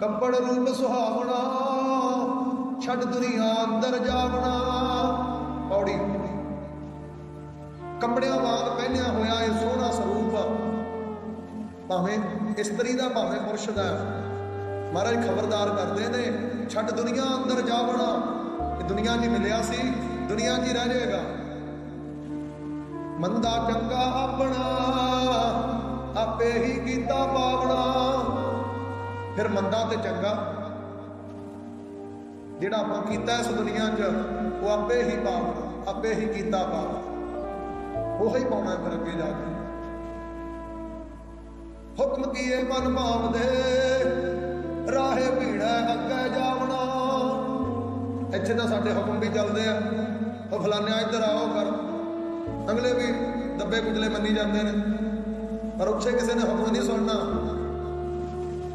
ਕੱਪੜ ਰੂਪ ਸੁਹਾਵਣਾ, ਛੱਡ ਦੁਨੀਆ ਅੰਦਰ ਜਾਵਣਾ। ਪੌੜੀ। ਕੱਪੜਿਆਂ ਵਾਂਗ ਪਹਿਨਿਆ ਹੋਇਆ ਇਹ ਸੋਹਣਾ ਸਰੂਪ ਭਾਵੇਂ ਇਸਤਰੀ ਦਾ, ਭਾਵੇਂ ਪੁਰਸ਼ ਦਾ। ਮਹਾਰਾਜ ਖਬਰਦਾਰ ਕਰਦੇ ਨੇ, ਛੱਡ ਦੁਨੀਆ ਅੰਦਰ ਜਾਵਣਾ। ਇਹ ਦੁਨੀਆ 'ਚ ਮਿਲਿਆ ਸੀ, ਦੁਨੀਆ 'ਚ ਰਹਿ ਜਾਏਗਾ। ਮੰਦਾ ਚੰਗਾ ਆਪਣਾ ਫਿਰ ਮੰਦਾ ਤੇ ਚੰਗਾ। ਜਿਹੜਾ ਆਪਾਂ ਕੀਤਾ ਇਸ ਦੁਨੀਆ 'ਚ, ਉਹ ਆਪੇ ਹੀ ਪਾਵਣਾ ਆਪੇ ਹੀ ਕੀਤਾ ਪਾਵਣਾ ਉਹ ਹੀ ਪਾਉਣਾ ਫਿਰ ਅੱਗੇ ਜਾ ਕੇ। ਹੁਕਮ ਕੀਏ ਮਨ ਭਾਵਦੇ ਰਾਹੇ ਭੀੜਾ ਅੱਗੇ ਜਾਵਣਾ। ਇੱਥੇ ਤਾਂ ਸਾਡੇ ਹੁਕਮ ਵੀ ਚੱਲਦੇ ਆ। ਉਹ ਫਲਾਨਿਆਂ ਇੱਧਰ ਆਓ ਕਰ ਅਗਲੇ ਵੀ ਦੱਬੇ ਕੁਚਲੇ ਮੰਨੀ ਜਾਂਦੇ ਨੇ। ਪਰ ਉੱਥੇ ਕਿਸੇ ਨੇ ਹੁਕਮ ਨਹੀਂ ਸੁਣਨਾ।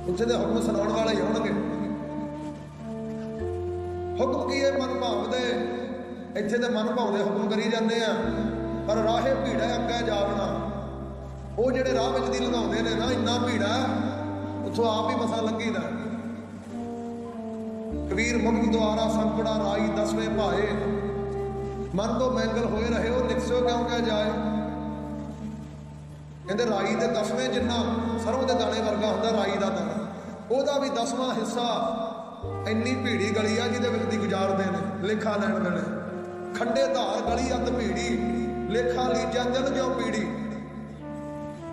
ਉੱਥੇ ਦੇ ਹੁਕਮ ਸੁਣਾਉਣ ਵਾਲੇ ਹੀ ਹੋਣਗੇ। ਹੁਕਮ ਕੀ ਹੈ? ਮਨ ਭਾਵ ਦੇ ਇੱਥੇ ਤੇ ਮਨ ਭਾਵ ਦੇ ਹੁਕਮ ਕਰੀ ਜਾਂਦੇ ਆ। ਪਰ ਰਾਹੇ ਭੀੜਾ ਅੱਗੇ ਜਾਵਣਾ ਉਹ ਜਿਹੜੇ ਰਾਹ ਵਿੱਚ ਦੀ ਲਗਾਉਂਦੇ ਨੇ ਨਾ, ਇੰਨਾ ਭੀੜਾ, ਉੱਥੋਂ ਆਪ ਹੀ ਮਸਾ ਲੰਘੀਦਾ ਕਬੀਰ ਮੁਖ ਦੁਆਰਾ ਸੰਕੜਾ ਰਾਈ ਦਸਵੇਂ ਭਾਏ। ਮਨ ਤੋਂ ਮੈਂਗਲ ਹੋਏ ਰਹੇ, ਉਹ ਨਿਕਸਿਓ ਕਿਉਂ ਕਹਿ ਜਾਏ? ਕਹਿੰਦੇ ਰਾਈ ਦੇ ਦਸਵੇਂ ਜਿੰਨਾ ਸਰੋਂ ਦੇ ਦਾਣੇ ਵਰਗਾ ਹੁੰਦਾ ਰਾਈ ਦਾ ਦਾਣਾ। ਉਹਦਾ ਵੀ ਦਸਵਾਂ ਹਿੱਸਾ ਇੰਨੀ ਭੀੜੀ ਗਲੀ ਆ ਜਿਹਦੇ ਵਿੱਚ ਦੀ ਗੁਜ਼ਾਰਦੇ ਨੇ, ਲੇਖਾ ਲੈਣ ਵੇਲੇ। ਖੰਡੇ ਧਾਰ, ਗਲੀ ਅੱਧ ਭੀੜੀ, ਲੇਖਾ ਲੀਜਾ ਦਿਲ ਜੋ ਪੀੜੀ?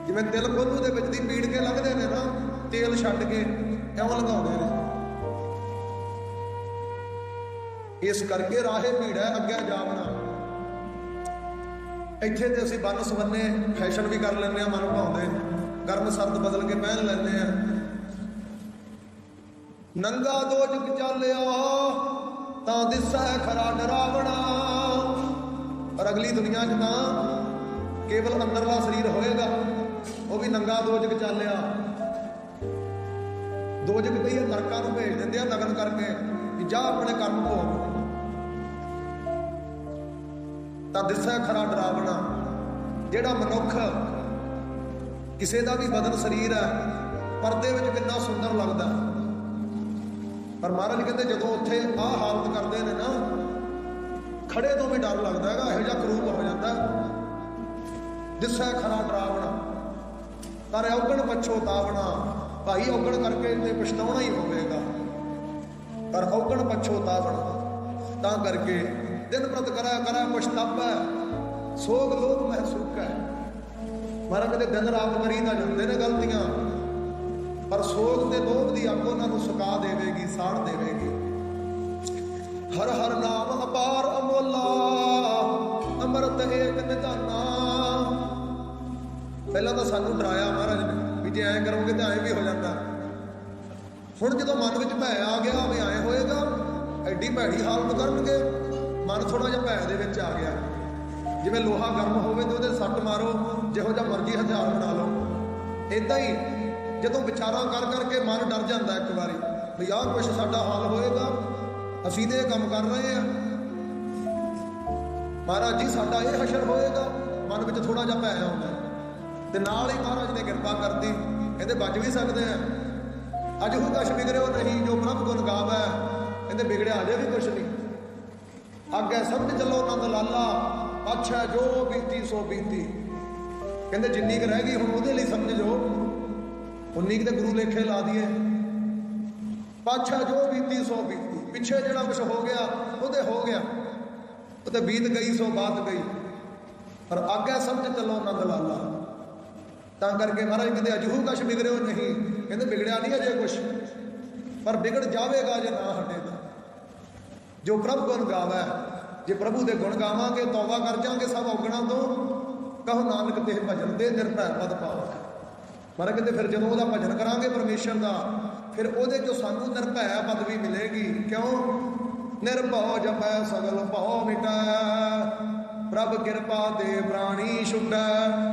ਜਿਵੇਂ ਦਿਲ ਕੋਲੂ ਦੇ ਵਿੱਚ ਦੀ ਪੀੜ ਕੇ ਲੰਘਦੇ ਨੇ ਨਾ, ਤੇਲ ਛੱਡ ਕੇ ਐਵੇਂ ਲਗਾਉਂਦੇ ਨੇ। ਇਸ ਕਰਕੇ ਰਾਹੇ ਭੀੜਾ ਅੱਗੇ ਜਾਵਣਾ। ਇੱਥੇ ਤੇ ਅਸੀਂ ਬੰਨ ਸਵੰਨੇ ਫੈਸ਼ਨ ਵੀ ਕਰ ਲੈਂਦੇ ਆ ਮਨ ਭਾਉਂਦੇ ਗਰਮ ਸਰਦ ਬਦਲ ਕੇ ਪਹਿਨ ਲੈਂਦੇ ਆ ਨੰਗਾ ਦੋਜਕ ਚੱਲਿਆ, ਤਾਂ ਦਿਸੈ ਖਰਾ ਡਰਾਵਣਾ। ਪਰ ਅਗਲੀ ਦੁਨੀਆ 'ਚ ਤਾਂ ਕੇਵਲ ਅੰਦਰਲਾ ਸਰੀਰ ਹੋਏਗਾ, ਉਹ ਵੀ ਨੰਗਾ ਦੋਜਕ ਚੱਲਿਆ। ਦੋਜਕ ਕਈ ਨਰਕਾਂ ਨੂੰ ਭੇਜ ਦਿੰਦੇ ਆ ਨਗਨ ਕਰਕੇ ਕਿ ਜਾ ਆਪਣੇ ਕਰਮ ਭੋਗ। ਤਾਂ ਦਿਸੈ ਖਰਾ ਡਰਾਵਣਾ। ਜਿਹੜਾ ਮਨੁੱਖ ਕਿਸੇ ਦਾ ਵੀ ਬਦਨ ਸਰੀਰ ਹੈ, ਪਰਦੇ ਵਿੱਚ ਕਿੰਨਾ ਸੁੰਦਰ ਲੱਗਦਾ। ਪਰ ਮਹਾਰਾਜ ਕਹਿੰਦੇ ਜਦੋਂ ਉੱਥੇ ਆਹ ਹਾਲਤ ਕਰਦੇ ਨੇ ਨਾ, ਖੜੇ ਤੋਂ ਵੀ ਡਰ ਲੱਗਦਾ ਹੈਗਾ, ਇਹੋ ਜਿਹਾ ਕਰੂਪ ਹੋ ਜਾਂਦਾ ਦਿਸੈ ਖਰਾ ਡਰਾਵਣਾ। ਪਰ ਔਗਣ ਪਛੋਤਾਵਣਾ ਭਾਈ ਔਗਣ ਕਰਕੇ ਤੇ ਪਛਤਾਉਣਾ ਹੀ ਹੋਵੇਗਾ। ਪਰ ਔਗਣ ਪਛੋਤਾਵਣਾ ਤਾਂ ਕਰਕੇ ਦਿਨ ਪ੍ਰਤ ਕਰਾ ਕਰਾ ਪਛਤਾਪਾ ਸੋਗ ਲੋਭ ਮਹਿਸੂਕ ਹੈ। ਮਹਾਰਾਜ ਦੇ ਦਿਨ ਰਾਤ ਕਰੀ ਨਾ ਜਾਂਦੇ ਨੇ ਗਲਤੀਆਂ। ਪਰ ਸੋਗ ਤੇ ਲੋਭ ਦੀ ਅੱਗ ਉਹਨਾਂ ਨੂੰ ਸੁਕਾ ਦੇਵੇਗੀ, ਸਾੜ ਦੇਵੇਗੀ। ਹਰ ਹਰ ਨਾਮ ਅਪਾਰ ਅਮੋਲਾ, ਅੰਮ੍ਰਿਤ ਏਕ ਨਿਧਾਨਾ। ਪਹਿਲਾਂ ਤਾਂ ਸਾਨੂੰ ਡਰਾਇਆ ਮਹਾਰਾਜ ਨੇ ਵੀ ਜੇ ਐਂ ਕਰੋਗੇ ਤਾਂ ਐਂ ਵੀ ਹੋ ਜਾਂਦਾ। ਹੁਣ ਜਦੋਂ ਮਨ ਵਿੱਚ ਭੈ ਆ ਗਿਆ ਵੀ ਐਂ ਹੋਏਗਾ, ਐਡੀ ਭੈੜੀ ਹਾਲਤ ਕਰਨਗੇ ਮਨ ਥੋੜਾ ਜਿਹਾ ਭੈ ਦੇ ਵਿੱਚ ਆ ਗਿਆ। ਜਿਵੇਂ ਲੋਹਾ ਗਰਮ ਹੋਵੇ ਤੇ ਉਹਦੇ ਸੱਟ ਮਾਰੋ, ਜਿਹੋ ਜਿਹਾ ਮਰਜ਼ੀ ਹਥਿਆਰ ਬਣਾ ਲਓ। ਇਦਾਂ ਹੀ ਜਦੋਂ ਵਿਚਾਰਾਂ ਕਰ ਕਰਕੇ ਮਨ ਡਰ ਜਾਂਦਾ ਇੱਕ ਵਾਰੀ, ਵੀ ਆਹ ਕੁਛ ਸਾਡਾ ਹਾਲ ਹੋਏਗਾ, ਅਸੀਂ ਤੇ ਇਹ ਕੰਮ ਕਰ ਰਹੇ ਆ ਮਹਾਰਾਜ ਜੀ, ਸਾਡਾ ਇਹ ਹਸ਼ਰ ਹੋਏਗਾ, ਮਨ ਵਿੱਚ ਥੋੜਾ ਜਿਹਾ ਭੈ ਆਉਂਦਾ। ਤੇ ਨਾਲ ਹੀ ਮਹਾਰਾਜ ਨੇ ਕਿਰਪਾ ਕਰਤੀ, ਕਹਿੰਦੇ ਬਚ ਵੀ ਸਕਦੇ ਆ। ਅਜ ਉਹ ਕਛ ਬਿਗੜਿਓ ਨਹੀਂ ਜੋ ਪ੍ਰਭ ਗੁਣ ਗਾਵੇ, ਕਹਿੰਦੇ ਵਿਗੜਿਆ ਅਜੇ ਵੀ ਕੁਛ ਨਹੀਂ। ਅੱਗੇ ਸਮਝ ਚੱਲੋ ਨੰਦ ਲਾਲਾ ਅੱਛਾ ਜੋ ਬੀਤੀ ਸੋ ਬੀਤੀ। ਕਹਿੰਦੇ ਜਿੰਨੀ ਕੁ ਰਹਿ ਗਈ ਹੁਣ ਉਹਦੇ ਲਈ ਸਮਝ ਜੋ ਉਨੀ ਕੁ ਤੇ ਗੁਰੂ ਲੇਖੇ ਲਾ ਦਈਏ। ਪਾਛਾ ਜੋ ਬੀਤੀ ਸੋ ਬੀਤੀ। ਪਿੱਛੇ ਜਿਹੜਾ ਕੁਝ ਹੋ ਗਿਆ, ਉਹਦੇ ਹੋ ਗਿਆ। ਉਹ ਤੇ ਬੀਤ ਗਈ, ਸੋ ਬਾਤ ਗਈ। ਪਰ ਅੱਗੇ ਸਮਝ ਚੱਲੋ ਨੰਦ ਲਾਲਾ। ਤਾਂ ਕਰਕੇ ਮਹਾਰਾਜ ਕਹਿੰਦੇ, ਅਜਹੂ ਕਛ ਵਿਗੜਿਓ ਨਹੀਂ। ਕਹਿੰਦੇ, ਵਿਗੜਿਆ ਨਹੀਂ ਅਜੇ ਕੁਛ। ਪਰ ਵਿਗੜ ਜਾਵੇਗਾ ਜੇ ਨਾ ਹਟੇਗਾ ਜੋ ਪ੍ਰਭ ਗੁਣ ਗਾਵੇ ਜੇ ਪ੍ਰਭੂ ਦੇ ਗੁਣ ਗਾਵਾਂਗੇ, ਤੌਬਾ ਕਰ ਜਾਾਂਗੇ ਸਭ ਔਗਣਾ ਤੋਂ, ਕਹੋ ਨਾਨਕ ਤੇ ਭਜਨ ਦੇ ਨਿਰਭੈ ਪਦ ਪਾਵ। ਮਹਾਰਾਜ ਕਹਿੰਦੇ ਫਿਰ ਜਦੋਂ ਉਹਦਾ ਭਜਨ ਕਰਾਂਗੇ ਪਰਮੇਸ਼ਰ ਦਾ, ਫਿਰ ਉਹਦੇ ਚੋਂ ਸਾਨੂੰ ਨਿਰਭੈ ਪਦਵੀ ਮਿਲੇਗੀ। ਕਿਉਂ? ਨਿਰਭਉ ਜਪੈ ਸਗਲ ਭਉ ਮਿਟੈ, ਪ੍ਰਭ ਕਿਰਪਾ ਦੇ ਪ੍ਰਾਣੀ ਛੁਟੈ।